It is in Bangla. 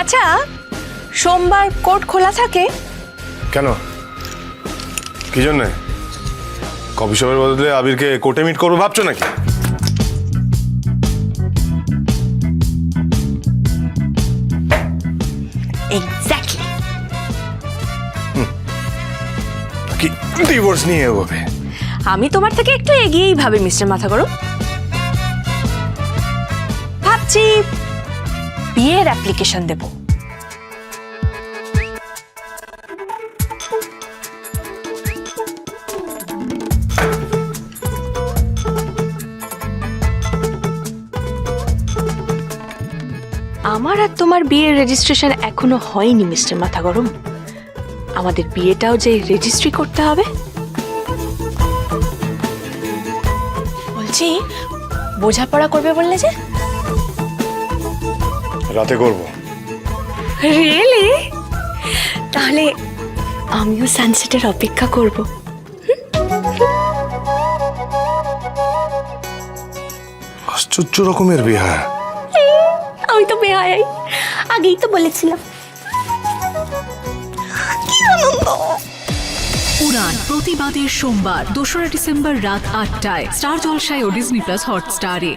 আচ্ছা সোমবার কোর্ট খোলা থাকে? কেন? কি জন্যে? কফি শপের বদলে আবিরকে কোর্টে মিট করব ভাবছ নাকি? এক্স্যাক্টলি কি ডিভোর্স নিয়ে এগোবে আমি তোমার থেকে একটু এগিয়েই ভাবি মিস্টার মাথা করো ভাবছি বিয়ের অ্যাপ্লিকেশন দেব। আমার আর তোমার বিয়ের রেজিস্ট্রেশন এখনও হয়নি মিস্টার মাথা গরম আমাদের বিয়েটাও যে রেজিস্ট্রি করতে হবে। বলছি বোঝাপড়া করবে বললে যে? রাতে করব। রিয়েলি তাহলে আমিও সানসেটের অপেক্ষা করব। আশ্চর্য রকমের বিহার আমি তো বেহাই আগেই তো বলেছিলাম। উড়ান প্রতিবাদের সোমবার দোসরা ডিসেম্বর রাত আটটায় স্টার জলসায় ও ডিজনি প্লাস হটস্টারে।